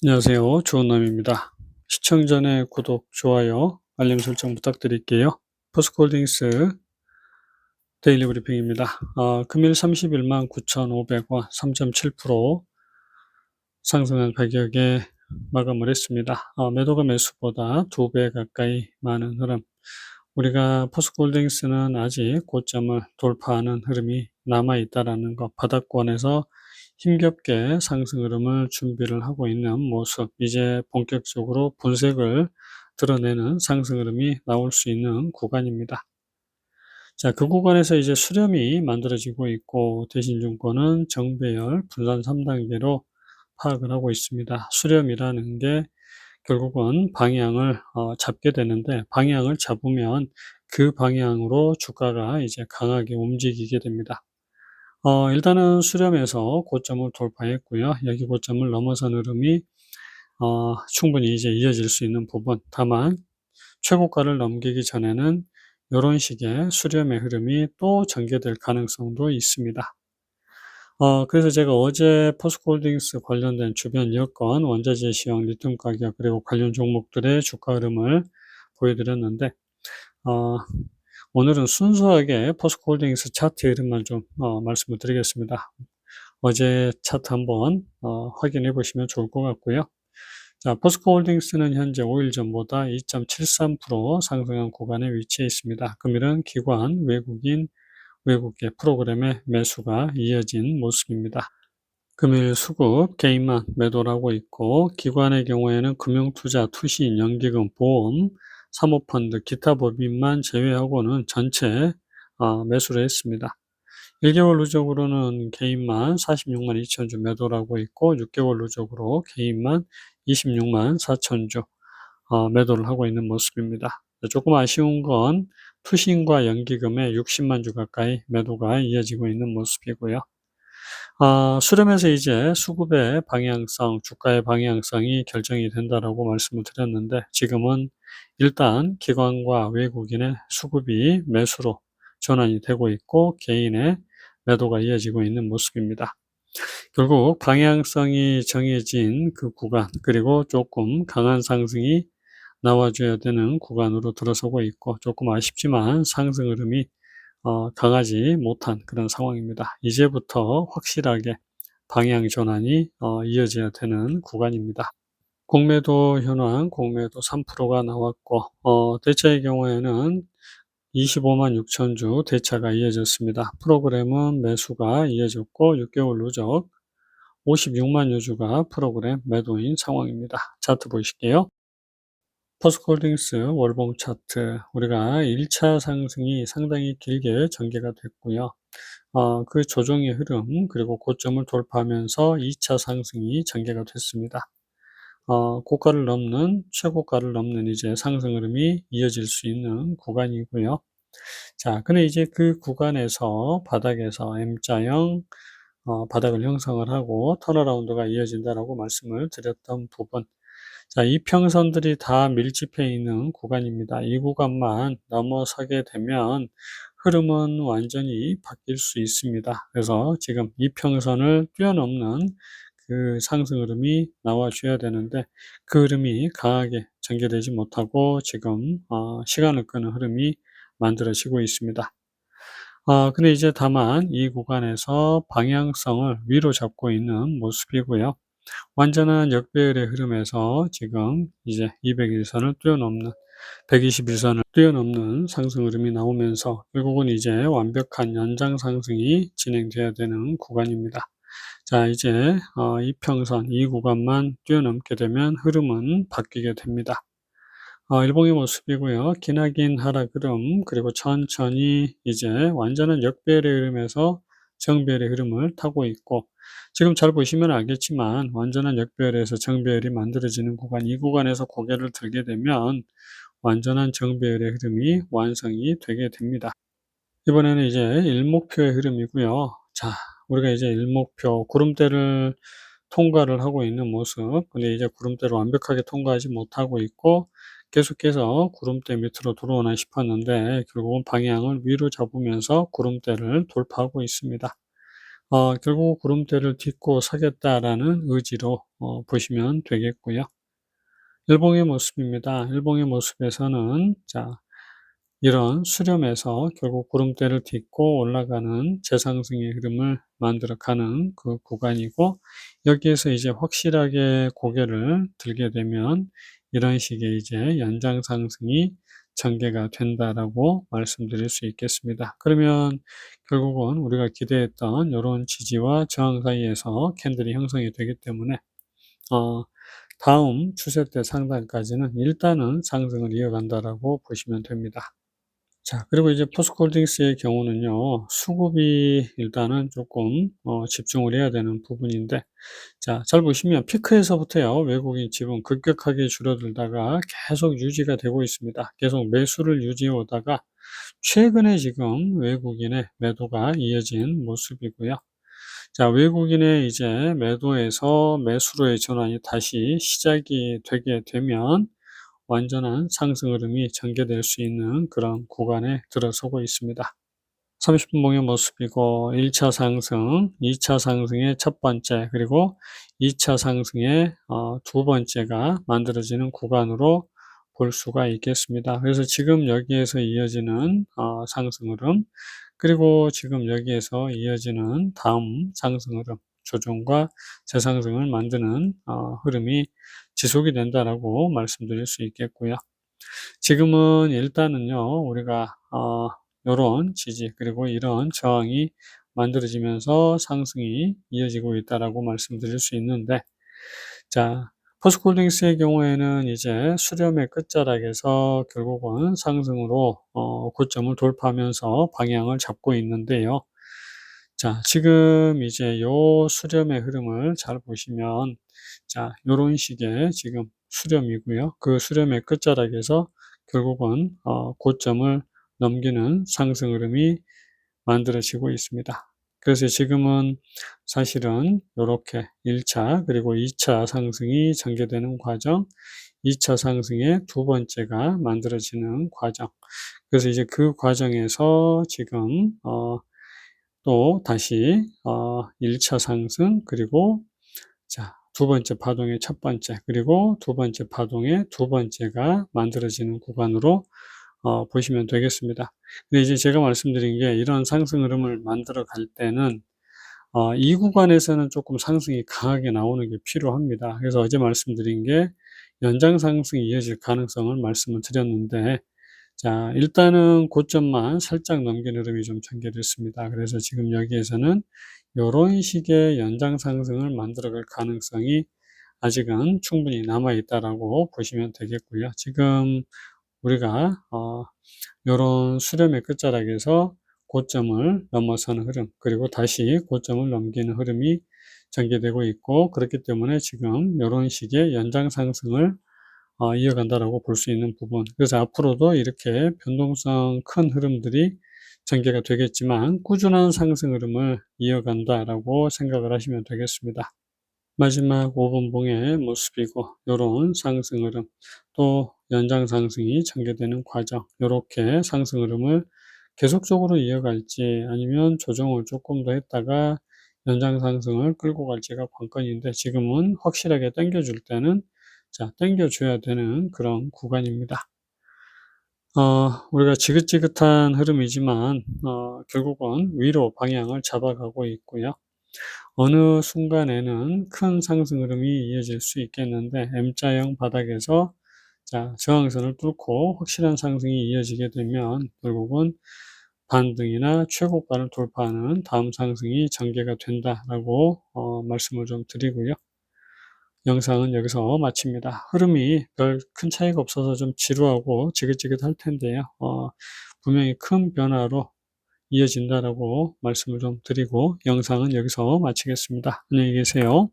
안녕하세요. 좋은남입니다. 시청 전에 구독, 좋아요, 알림 설정 부탁드릴게요. 포스코홀딩스 데일리 브리핑입니다. 어, 금일 31만 9,500원 3.7% 상승한 가격에 마감을 했습니다. 어, 매도가 매수보다 두배 가까이 많은 흐름. 우리가 포스코홀딩스는 아직 고점을 돌파하는 흐름이 남아있다라는 것, 바닥권에서 힘겹게 상승 흐름을 준비를 하고 있는 모습, 이제 본격적으로 분색을 드러내는 상승 흐름이 나올 수 있는 구간입니다. 자, 그 구간에서 이제 수렴이 만들어지고 있고, 대신증권은 정배열 분산 3단계로 파악을 하고 있습니다. 수렴이라는 게 결국은 방향을 어, 잡게 되는데, 방향을 잡으면 그 방향으로 주가가 이제 강하게 움직이게 됩니다. 어, 일단은 수렴에서 고점을 돌파했고요. 여기 고점을 넘어선 흐름이 어, 충분히 이제 이어질 수 있는 부분. 다만 최고가를 넘기기 전에는 이런 식의 수렴의 흐름이 또 전개될 가능성도 있습니다. 어, 그래서 제가 어제 포스코홀딩스 관련된 주변 여건, 원자재 시황, 리튬 가격, 그리고 관련 종목들의 주가 흐름을 보여드렸는데, 어, 오늘은 순수하게 포스코홀딩스 차트 흐름만 좀 어, 말씀을 드리겠습니다. 어제 차트 한번 어, 확인해 보시면 좋을 것 같고요. 자, 포스코홀딩스는 현재 5일 전보다 2.73% 상승한 구간에 위치해 있습니다. 금일은 기관, 외국인, 외국계 프로그램의 매수가 이어진 모습입니다. 금일 수급 개인만 매도를 하고 있고 기관의 경우에는 금융투자, 투신, 연기금, 보험, 사모펀드, 기타 법인만 제외하고는 전체 어, 매수를 했습니다. 1개월 누적으로는 개인만 46만 2천 주 매도를 하고 있고 6개월 누적으로 개인만 26만 4천 주 어, 매도를 하고 있는 모습입니다. 조금 아쉬운 건 투신과 연기금의 60만 주 가까이 매도가 이어지고 있는 모습이고요. 아, 수렴에서 이제 수급의 방향성, 주가의 방향성이 결정이 된다라고 말씀을 드렸는데 지금은 일단 기관과 외국인의 수급이 매수로 전환이 되고 있고 개인의 매도가 이어지고 있는 모습입니다. 결국 방향성이 정해진 그 구간 그리고 조금 강한 상승이 나와줘야 되는 구간으로 들어서고 있고 조금 아쉽지만 상승 흐름이 어, 강하지 못한 그런 상황입니다. 이제부터 확실하게 방향 전환이 어, 이어져야 되는 구간입니다. 공매도 현황, 공매도 3%가 나왔고 어, 대차의 경우에는 25만 6천 주 대차가 이어졌습니다. 프로그램은 매수가 이어졌고 6개월 누적 56만 여주가 프로그램 매도인 상황입니다. 차트 보실게요. 포스코홀딩스 월봉 차트 우리가 1차 상승이 상당히 길게 전개가 됐고요. 어, 그 조정의 흐름 그리고 고점을 돌파하면서 2차 상승이 전개가 됐습니다. 어, 고가를 넘는 최고가를 넘는 이제 상승 흐름이 이어질 수 있는 구간이고요. 자, 근데 이제 그 구간에서 바닥에서 M자형 어, 바닥을 형성을 하고 턴어라운드가 이어진다라고 말씀을 드렸던 부분 자, 이 평선들이 다 밀집해 있는 구간입니다. 이 구간만 넘어서게 되면 흐름은 완전히 바뀔 수 있습니다. 그래서 지금 이 평선을 뛰어넘는 그 상승 흐름이 나와줘야 되는데 그 흐름이 강하게 전개되지 못하고 지금 어, 시간을 끄는 흐름이 만들어지고 있습니다. 어, 근데 이제 다만 이 구간에서 방향성을 위로 잡고 있는 모습이고요. 완전한 역배열의 흐름에서 지금 이제 200일선을 뛰어넘는 121선을 뛰어넘는 상승 흐름이 나오면서 결국은 이제 완벽한 연장 상승이 진행돼야 되는 구간입니다. 자, 이제 어, 이평선, 이 구간만 뛰어넘게 되면 흐름은 바뀌게 됩니다. 어, 일봉의 모습이고요. 기나긴 하락 흐름, 그리고 천천히 이제 완전한 역배열의 흐름에서 정배열의 흐름을 타고 있고 지금 잘 보시면 알겠지만 완전한 역배열에서 정배열이 만들어지는 구간 이 구간에서 고개를 들게 되면 완전한 정배열의 흐름이 완성이 되게 됩니다. 이번에는 이제 일목표의 흐름이고요. 자, 우리가 이제 일목표 구름대를 통과를 하고 있는 모습. 근데 이제 구름대를 완벽하게 통과하지 못하고 있고 계속해서 구름대 밑으로 들어오나 싶었는데 결국은 방향을 위로 잡으면서 구름대를 돌파하고 있습니다. 어, 결국 구름대를 딛고 서겠다라는 의지로 어, 보시면 되겠고요. 일봉의 모습입니다. 일봉의 모습에서는 자 이런 수렴에서 결국 구름대를 딛고 올라가는 재상승의 흐름을 만들어 가는 그 구간이고 여기에서 이제 확실하게 고개를 들게 되면 이런 식의 이제 연장 상승이 전개가 된다라고 말씀드릴 수 있겠습니다. 그러면 결국은 우리가 기대했던 이런 지지와 저항 사이에서 캔들이 형성이 되기 때문에 어, 다음 추세 대 상단까지는 일단은 상승을 이어간다라고 보시면 됩니다. 자, 그리고 이제 포스코홀딩스의 경우는요, 수급이 일단은 조금 어, 집중을 해야 되는 부분인데, 자, 잘 보시면 피크에서부터요, 외국인 지분 급격하게 줄어들다가 계속 유지가 되고 있습니다. 계속 매수를 유지해 오다가 최근에 지금 외국인의 매도가 이어진 모습이고요. 자, 외국인의 이제 매도에서 매수로의 전환이 다시 시작이 되게 되면 완전한 상승 흐름이 전개될 수 있는 그런 구간에 들어서고 있습니다. 30분봉의 모습이고 1차 상승, 2차 상승의 첫 번째, 그리고 2차 상승의 어, 두 번째가 만들어지는 구간으로 볼 수가 있겠습니다. 그래서 지금 여기에서 이어지는 어, 상승 흐름, 그리고 지금 여기에서 이어지는 다음 상승 흐름, 조정과 재상승을 만드는 어, 흐름이 지속이 된다라고 말씀드릴 수 있겠고요. 지금은 일단은요, 우리가, 어, 요런 지지, 그리고 이런 저항이 만들어지면서 상승이 이어지고 있다라고 말씀드릴 수 있는데, 자, 포스콜딩스의 경우에는 이제 수렴의 끝자락에서 결국은 상승으로 어, 고점을 돌파하면서 방향을 잡고 있는데요. 자, 지금 이제 요 수렴의 흐름을 잘 보시면 자, 요런 식의 지금 수렴이고요. 그 수렴의 끝자락에서 결국은 어, 고점을 넘기는 상승 흐름이 만들어지고 있습니다. 그래서 지금은 사실은 이렇게 1차 그리고 2차 상승이 전개되는 과정, 2차 상승의 두 번째가 만들어지는 과정. 그래서 이제 그 과정에서 지금 어, 또 다시 어, 1차 상승 그리고 자, 두 번째 파동의 첫 번째 그리고 두 번째 파동의 두 번째가 만들어지는 구간으로 어, 보시면 되겠습니다. 근데 이제 제가 말씀드린 게 이런 상승 흐름을 만들어 갈 때는 어, 이 구간에서는 조금 상승이 강하게 나오는 게 필요합니다. 그래서 어제 말씀드린 게 연장 상승이 이어질 가능성을 말씀을 드렸는데 자, 일단은 고점만 살짝 넘기는 흐름이 좀 전개됐습니다. 그래서 지금 여기에서는 이런 식의 연장 상승을 만들어 갈 가능성이 아직은 충분히 남아 있다라고 보시면 되겠고요. 지금 우리가 어, 이런 수렴의 끝자락에서 고점을 넘어서는 흐름 그리고 다시 고점을 넘기는 흐름이 전개되고 있고 그렇기 때문에 지금 이런 식의 연장 상승을 어, 이어간다라고 볼 수 있는 부분. 그래서 앞으로도 이렇게 변동성 큰 흐름들이 전개가 되겠지만 꾸준한 상승 흐름을 이어간다라고 생각을 하시면 되겠습니다. 마지막 5분 봉의 모습이고 이런 상승 흐름 또 연장 상승이 전개되는 과정 이렇게 상승 흐름을 계속적으로 이어갈지 아니면 조정을 조금 더 했다가 연장 상승을 끌고 갈지가 관건인데 지금은 확실하게 당겨줄 때는 자, 당겨줘야 되는 그런 구간입니다. 어, 우리가 지긋지긋한 흐름이지만, 어, 결국은 위로 방향을 잡아가고 있고요. 어느 순간에는 큰 상승 흐름이 이어질 수 있겠는데, M자형 바닥에서 자, 저항선을 뚫고 확실한 상승이 이어지게 되면, 결국은 반등이나 최고가를 돌파하는 다음 상승이 전개가 된다라고 어, 말씀을 좀 드리고요. 영상은 여기서 마칩니다. 흐름이 별 큰 차이가 없어서 좀 지루하고 지긋지긋할 텐데요. 어, 분명히 큰 변화로 이어진다라고 말씀을 좀 드리고 영상은 여기서 마치겠습니다. 안녕히 계세요.